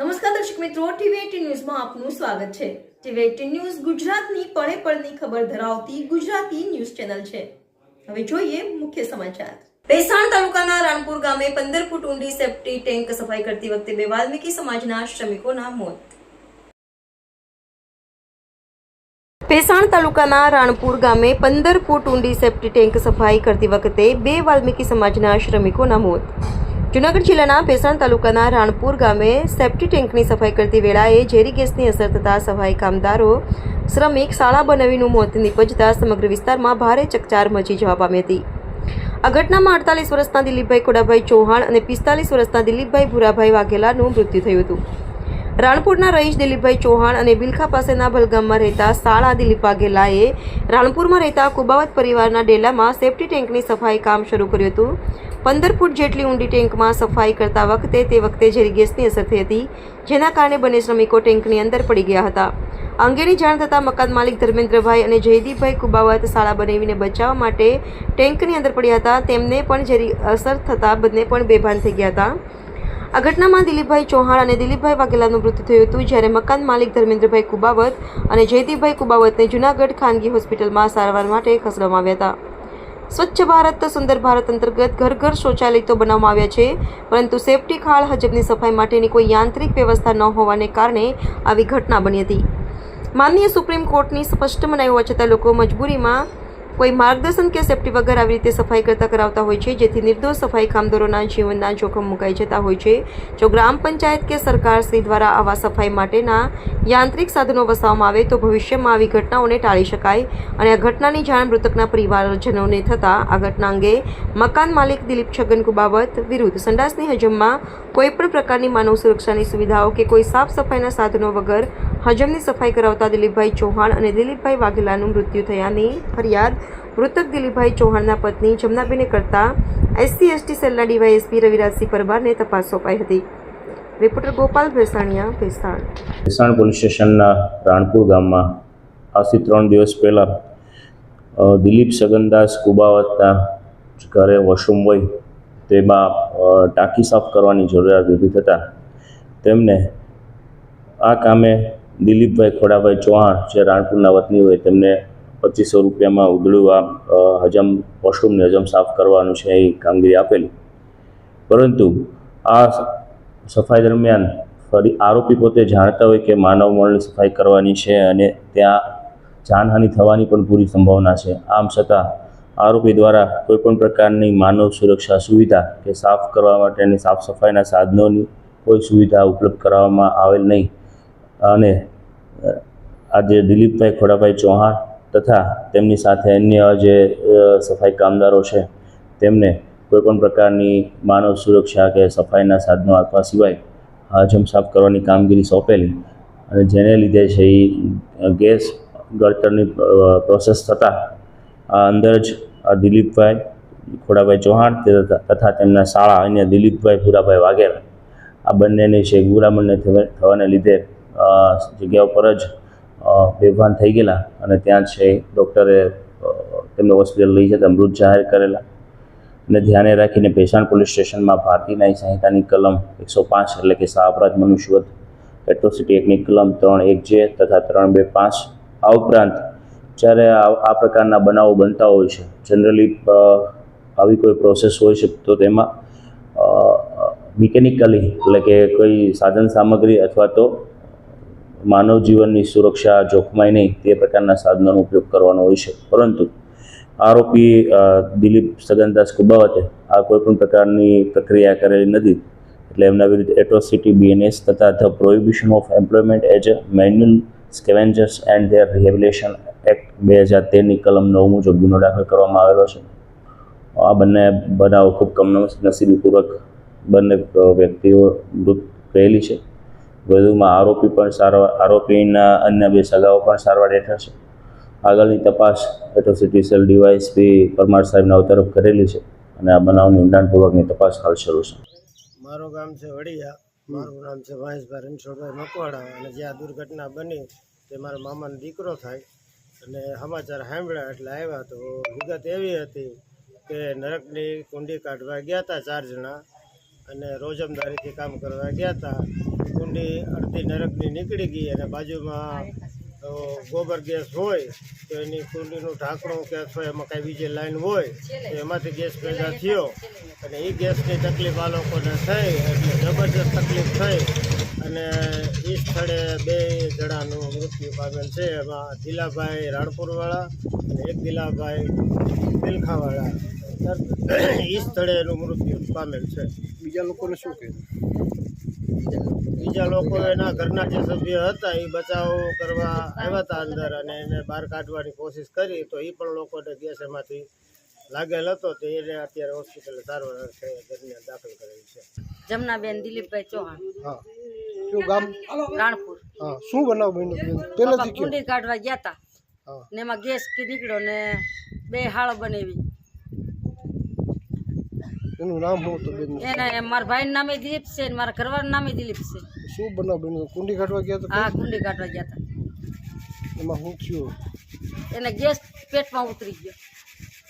નમસ્કાર દર્શક મિત્રો, ટીવી ન્યૂઝમાં આપનું સ્વાગત છે. ટીવી ન્યૂઝ ગુજરાતની પળે પળની ખબર ધરાવતી ગુજરાતી ન્યૂઝ ચેનલ છે. હવે જોઈએ મુખ્ય સમાચાર. ભેસાણ તાલુકાના રાણપુર ગામે પંદર ફૂટ ઊંડી સેફ્ટી ટેન્ક સફાઈ કરતી વખતે બે વાલ્મીકી સમાજના શ્રમિકોના મોત. ભેસાણ તાલુકાના રાણપુર ગામે પંદર ફૂટ ઊંડી સેફ્ટી ટેન્ક સફાઈ કરતી વખતે બે વાલ્મીકી સમાજના શ્રમિકોના મોત. જુનાગઢ જિલ્લાના પેસાણ તાલુકાના રાણપુર ગામે સેફ્ટી ટેન્કની સફાઈ કરતી વેળાએ ઝેરી ગેસની અસર થતાં સફાઈ કામદારો, શ્રમિક, શાળા બનાવીનું મોત નીપજતા સમગ્ર વિસ્તારમાં ભારે ચકચાર મચી જવા પામી હતી. આ ઘટનામાં અડતાલીસ વર્ષના દિલીપભાઈ ખોડાભાઈ ચૌહાણ અને પિસ્તાલીસ વર્ષના દિલીપભાઈ ભુરાભાઈ વાઘેલાનું મૃત્યુ થયું હતું. રાણપુરના રહીશ દિલીપભાઈ ચૌહાણ અને બિલખા પાસેના ભલગામમાં રહેતા શાળા દિલીપ વાઘેલાએ રાણપુરમાં રહેતા કુબાવત પરિવારના ડેલામાં સેફ્ટી ટેન્કની સફાઈ કામ શરૂ કર્યું હતું. પંદર ફૂટ જેટલી ઊંડી ટેન્કમાં સફાઈ કરતા વખતે તે વખતે ઝેરી ગેસની અસર થઈ હતી, જેના કારણે બંને શ્રમિકો ટેન્કની અંદર પડી ગયા હતા. અંગેની જાણ થતાં મકાન માલિક ધર્મેન્દ્રભાઈ અને જયદીપભાઈ કુબાવત શાળા બનાવીને બચાવવા માટે ટેન્કની અંદર પડ્યા હતા. તેમને પણ ઝેરી અસર થતાં બંને પણ બેભાન થઈ ગયા હતા. આ ઘટનામાં દિલીપભાઈ ચૌહાણ અને દિલીપભાઈ વાઘેલાનું મૃત્યુ થયું હતું, જ્યારે મકાન માલિક ધર્મેન્દ્રભાઈ કુબાવત અને જયદીપભાઈ કુબાવતને જૂનાગઢ ખાનગી હોસ્પિટલમાં સારવાર માટે ખસેડવામાં આવ્યા હતા. સ્વચ્છ ભારત સુંદર ભારત અંતર્ગત ઘર ઘર શૌચાલય તો બનાવવામાં આવ્યા છે. પરંતુ સેફટી ખાળ હજબની સફાઈ માટેની કોઈ યાંત્રિક વ્યવસ્થા ન હોવાને કારણે આવી ઘટના બની હતી. માનનીય સુપ્રીમ કોર્ટની સ્પષ્ટ મનાઈ હોવા છતાં લોકો મજબૂરીમાં કોઈ માર્ગદર્શન કે સેફટી વગર આવી રીતે સફાઈ કરતા કરાવતા હોય છે, જેથી નિર્દોષ સફાઈ કામદારોના જીવનના જોખમ મુકાઈ જતા હોય છે. જો ગ્રામ પંચાયત કે સરકાર શ્રી દ્વારા આવા સફાઈ માટેના યાંત્રિક સાધનો વસાવવામાં આવે, તો ભવિષ્યમાં આવી ઘટનાઓને ટાળી શકાય અને આ ઘટનાની જાણ મૃતકના પરિવારજનોને થતાં આ ઘટના અંગે મકાન માલિક દિલીપ છગન બાબત વિરુદ્ધ સંડાસની હજમમાં કોઈપણ પ્રકારની માનવ સુરક્ષાની સુવિધાઓ કે કોઈ સાફ સફાઈના સાધનો વગર હજમની સફાઈ કરાવતા દિલીપભાઈ ચૌહાણ અને દિલીપભાઈ વાઘેલાનું મૃત્યુ થયાની ફરિયાદ મૃતક દિલીપભાઈ ચૌહાણના પત્ની જમનાબેને કરતા એસસી, એસટી સેલના ડીવાયએસપી રવિરાજસિંહ પરમારને તપાસ સોંપાઈ હતી. રિપોર્ટર ગોપાલ ભેસાણીયા, ભેસાણ. ભેસાણ પોલીસ સ્ટેશનના રાણપુર ગામમાં આજથી ત્રણ દિવસ પહેલાં દિલીપ સગનદાસ કુબાવતના ઘરે વોશરૂમ હોય, તેમાં ટાંકી સાફ કરવાની જરૂરિયાત ઊભી થતાં તેમને આ કામે દિલીપભાઈ ખોડાભાઈ ચૌહાણ જે રાણપુરના વતની હોય, તેમને પચીસો રૂપિયામાં ઉદળું આ હજમ વોશરૂમને હજમ સાફ કરવાનું છે એ કામગીરી આપેલી. પરંતુ આ સફાઈ દરમિયાન ફરી આરોપી પોતે જાણતા હોય કે માનવ મળની સફાઈ કરવાની છે અને ત્યાં જાનહાનિ થવાની પણ પૂરી સંભાવના છે. આમ છતાં આરોપી દ્વારા કોઈપણ પ્રકારની માનવ સુરક્ષા સુવિધા કે સાફ કરવા માટેની સાફ સફાઈના સાધનોની કોઈ સુવિધા ઉપલબ્ધ કરાવવામાં આવેલ નહીં. અને આજે દિલીપભાઈ ખોડાભાઈ ચૌહાણ તથા તેમની સાથે અન્ય જે સફાઈ કામદારો છે, તેમને કોઈપણ પ્રકારની માનવ સુરક્ષા કે સફાઈના સાધનો આપવા સિવાય હાજમ સાફ કરવાની કામગીરી સોંપેલી અને જેને લીધે છે એ ગેસ ગળતરની પ્રોસેસ થતાં આ અંદર જ દિલીપભાઈ ખોડાભાઈ ચૌહાણ તથા તેમના શાળા અન્ય દિલીપભાઈ ભૂરાભાઈ વાઘેલા આ બંનેની છે ગુરામણને થવાને લીધે જગ્યા ઉપર જ બેભાન થઈ ગયેલા અને ત્યાં છે ડૉક્ટરે તેમને હોસ્પિટલ લઈ જતા મૃત જાહેર કરેલા. અને ધ્યાને રાખીને ભેસાણ પોલીસ સ્ટેશનમાં ભારતીય ન્યાય સંહિતાની કલમ એકસો પાંચ એટલે કે અપરાધ મનુષ્યવધ, એટ્રોસિટી એક્ટની કલમ ત્રણ એક જે તથા ત્રણ બે પાંચ, આ ઉપરાંત જ્યારે આ પ્રકારના બનાવો બનતા હોય છે, જનરલી આવી કોઈ પ્રોસેસ હોય છે તો તેમાં મિકેનિકલી એટલે કે કોઈ સાધન સામગ્રી અથવા તો માનવ જીવનની સુરક્ષા જોખમાય નહીં તે પ્રકારના સાધનોનો ઉપયોગ કરવાનો હોય છે. પરંતુ આરોપી દિલીપ સગનદાસ કુબાવતે આ કોઈપણ પ્રકારની પ્રક્રિયા કરેલી નથી. એટલે એમના વિરુદ્ધ એટ્રોસિટી બીએનએસ તથા the prohibition of employment as a manual scavengers and their rehabilitation act બે હજાર તેરની કલમ નવ મુજબ ગુનો દાખલ કરવામાં આવેલો છે. આ બંને બનાવો ખૂબ કમનસીબીપૂર્વક બંને વ્યક્તિઓ મૃત રહેલી છે. વધુમાં આરોપી પણ સારવાર, આરોપીના અન્ય બે સગાઓ પણ સારવાર હેઠળ છે. આગળની તપાસ એટ્રોસિટી સેલ ડીવાયએસપી પરમાર સાહેબના તરફ કરેલી છે અને આ બનાવની ઊંડાણપૂર્વકની તપાસ હાલ શરૂ છે. મારું ગામ છે વડિયા. મારું નામ છે મહેશભાઈ રણછોડભાઈ મકવાડા અને જે આ દુર્ઘટના બની તે મારા મામાનો દીકરો થાય અને સમાચાર સાંભળ્યા એટલે આવ્યા તો વિગત એવી હતી કે નરકની કુંડી કાઢવા ગયા હતા ચાર જણા અને રોજમદારીથી કામ કરવા ગયા હતા કુંડી અડધી નરકની નીકળી ગઈ અને બાજુમાં ગોબર ગેસ હોય તો એની કુંડીનું ઢાંકણું કે અથવા એમાં કાંઈ બીજી લાઈન હોય તો એમાંથી ગેસ પેદા થયો અને એ ગેસની તકલીફ આ લોકોને થઈ એટલે જબરજસ્ત તકલીફ થઈ અને એ સ્થળે બે જણાનું મૃત્યુ પામેલ છે. એમાં દિલાભાઈ રાણપુરવાળા અને એક દિલાભાઈ દિલખાવાળા એ સ્થળે એનું મૃત્યુ પામેલ છે. બીજા લોકોને શું કહે? બીજા લોકો એના ઘરના જે સભ્ય હતા એ બચાવ કરવા આવ્યા હતા અંદર અને એને બહાર કાઢવાની કોશિશ કરી તો એ પણ લોકોને ગેસ એમાંથી લાગેલ હતો તો એને અત્યારે હોસ્પિટલે સારવાર છે દરમિયાન દાખલ કરેલ છે. જમનાબેન દિલીપભાઈ ચૌહાણ. હા. શું ગામ? રાણપુર. હા શું બનાવ બન્યો? કુંડી કાઢવા ગયા હતા ને એમાં ગેસ કી નીકળ્યો ને બે હાળ બનાવી. એનું નામ શું હતું બેન એને મારા ભાઈનું નામે દિલીપ છે ને મારા ઘરવાળાનું નામે દિલીપ છે. શું બનાવ બન્યો કુંડી કાઢવા ગયા તો આ કુંડી કાઢવા ગયા હતા. એમાં શું થયું? એને ગેસ પેટમાં ઉતરી ગયો.